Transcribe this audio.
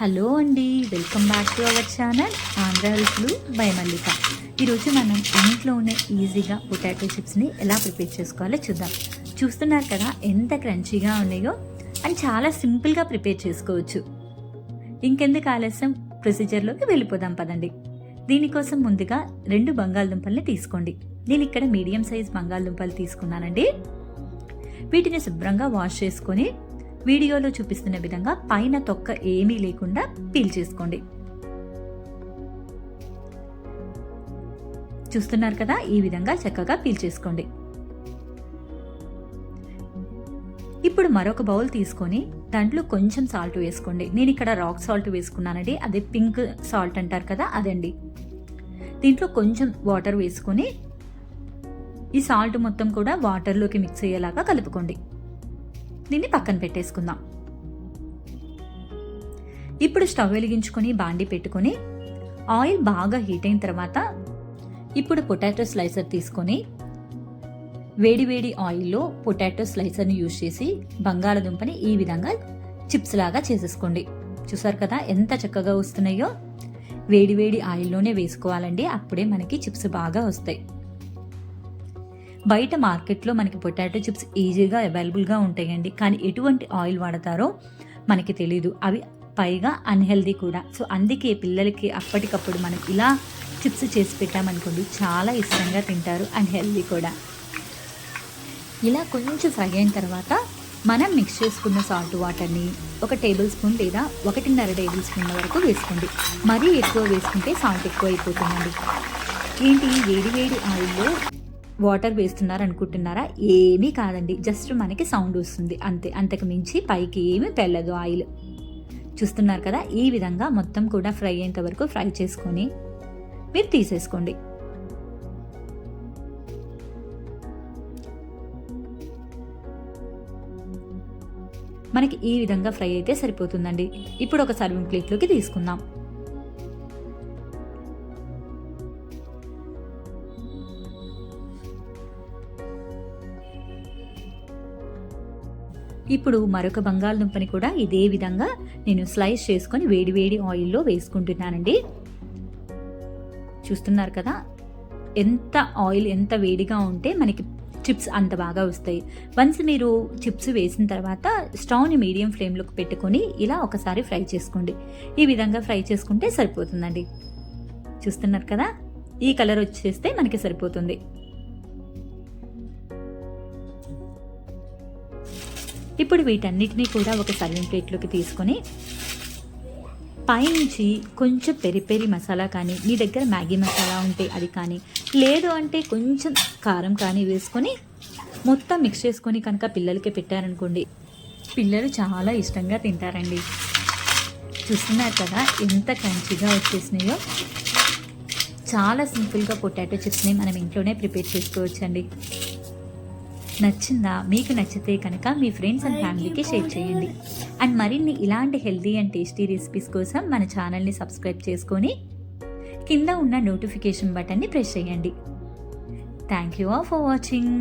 Hello అండి welcome back to our channel Andhra హెల్త్లు by Mallika. ఈరోజు మనం ఇంట్లోనే ఈజీగా పొటాటో చిప్స్ని ఎలా ప్రిపేర్ చేసుకోవాలో చూద్దాం. చూస్తున్నారు కదా ఎంత క్రంచీగా ఉన్నాయో అండ్ చాలా సింపుల్గా ప్రిపేర్ చేసుకోవచ్చు. ఇంకెందుకు ఆలస్యం? ప్రొసీజర్లోకి వెళ్ళిపోదాం పదండి. దీనికోసం ముందుగా రెండు బంగాళదుంపల్ని తీసుకోండి. నేను ఇక్కడ మీడియం సైజ్ బంగాళదుంపలు తీసుకున్నానండి. వీటిని శుభ్రంగా వాష్ చేసుకొని వీడియోలో చూపిస్తున్న విధంగా పైన తొక్క ఏమీ లేకుండా పీల్ చేసుకోండి. చూస్తున్నారు కదా ఈ విధంగా చక్కగా పీల్ చేసుకోండి. ఇప్పుడు మరొక బౌల్ తీసుకొని దాంట్లో కొంచెం సాల్ట్ వేసుకోండి. నేను ఇక్కడ రాక్ సాల్ట్ వేసుకున్నానండి. అదే పింక్ సాల్ట్ అంటారు కదా అదండి. దీంట్లో కొంచెం వాటర్ వేసుకొని ఈ సాల్ట్ మొత్తం కూడా వాటర్లోకి మిక్స్ అయ్యేలాగా కలుపుకోండి. దీన్ని పక్కన పెట్టేసుకుందాం. ఇప్పుడు స్టవ్ వెలిగించుకొని బాండి పెట్టుకొని ఆయిల్ బాగా హీట్ అయిన తర్వాత ఇప్పుడు పొటాటో స్లైసర్ తీసుకొని వేడివేడి ఆయిల్లో పొటాటో స్లైసర్ని యూజ్ చేసి బంగాళదుంపని ఈ విధంగా చిప్స్ లాగా చేసేసుకోండి. చూసారు కదా ఎంత చక్కగా వస్తున్నాయో? వేడివేడి ఆయిల్లోనే వేసుకోవాలండి. అప్పుడే మనకి చిప్స్ బాగా వస్తాయి. బయట మార్కెట్లో మనకి పొటాటో చిప్స్ ఈజీగా అవైలబుల్గా ఉంటాయండి. కానీ ఎటువంటి ఆయిల్ వాడతారో మనకి తెలీదు. అవి పైగా అన్హెల్దీ కూడా. సో అందుకే పిల్లలకి అప్పటికప్పుడు మనం ఇలా చిప్స్ చేసి పెట్టామనుకోండి చాలా ఇష్టంగా తింటారు అండ్ హెల్దీ కూడా. ఇలా కొంచెం ఫ్రై అయిన తర్వాత మనం మిక్స్ చేసుకున్న సాల్ట్ వాటర్ని ఒక టేబుల్ స్పూన్ లేదా ఒకటిన్నర టేబుల్ స్పూన్ వరకు వేసుకోండి. మరీ ఎక్కువ వేసుకుంటే సాల్ట్ ఎక్కువ అయిపోతుందండి ఏంటి? వేడి వేడి ఆయిల్లో వాటర్ వేస్తున్నారు అనుకుంటున్నారా ఏమీ కాదండి. జస్ట్ మనకి సౌండ్ వస్తుంది. అంతే. అంతకు మించి పైకి ఏమీ పెళ్ళదు ఆయిల్. చూస్తున్నారు కదా ఈ విధంగా మొత్తం కూడా ఫ్రై అయ్యేంత వరకు ఫ్రై చేసుకొని మీరు తీసేసుకోండి. మనకి ఈ విధంగా ఫ్రై అయితే సరిపోతుందండి. ఇప్పుడు ఒక సర్వింగ్ ప్లేట్లోకి తీసుకుందాం. ఇప్పుడు మరొక బంగాళదుంపని కూడా ఇదే విధంగా నేను స్లైస్ చేసుకొని వేడి వేడి ఆయిల్లో వేసుకుంటున్నానండి. చూస్తున్నారు కదా ఎంత ఆయిల్ ఎంత వేడిగా ఉంటే మనకి చిప్స్ అంత బాగా వస్తాయి. వన్స్ మీరు చిప్స్ వేసిన తర్వాత స్టవ్ని మీడియం ఫ్లేమ్లోకి పెట్టుకొని ఇలా ఒకసారి ఫ్రై చేసుకోండి. ఈ విధంగా ఫ్రై చేసుకుంటే సరిపోతుందండి. చూస్తున్నారు కదా ఈ కలర్ వచ్చేస్తే మనకి సరిపోతుంది. ఇప్పుడు వీటన్నిటినీ కూడా ఒక సర్వింగ్ ప్లేట్లోకి తీసుకొని పైనుంచి కొంచెం పెరి పెరి మసాలా కానీ మీ దగ్గర మ్యాగీ మసాలా ఉంటే అది కానీ లేదు అంటే కొంచెం కారం కానీ వేసుకొని మొత్తం మిక్స్ చేసుకొని కనుక పిల్లలకి పెట్టారనుకోండి పిల్లలు చాలా ఇష్టంగా తింటారండి. చూస్తున్నారు కదా ఎంత క్రంచిగా వచ్చేసినాయో. చాలా సింపుల్గా పొటాటో చిప్స్ని మనం ఇంట్లోనే ప్రిపేర్ చేసుకోవచ్చండి. నచ్చిందా? మీకు నచ్చితే కనుక మీ ఫ్రెండ్స్ అండ్ ఫ్యామిలీకి షేర్ చేయండి. అండ్ మరిన్ని ఇలాంటి హెల్తీ అండ్ టేస్టీ రెసిపీస్ కోసం మన ఛానల్ని సబ్స్క్రైబ్ చేసుకొని కింద ఉన్న నోటిఫికేషన్ బటన్ని ప్రెస్ చేయండి. Thank you all for watching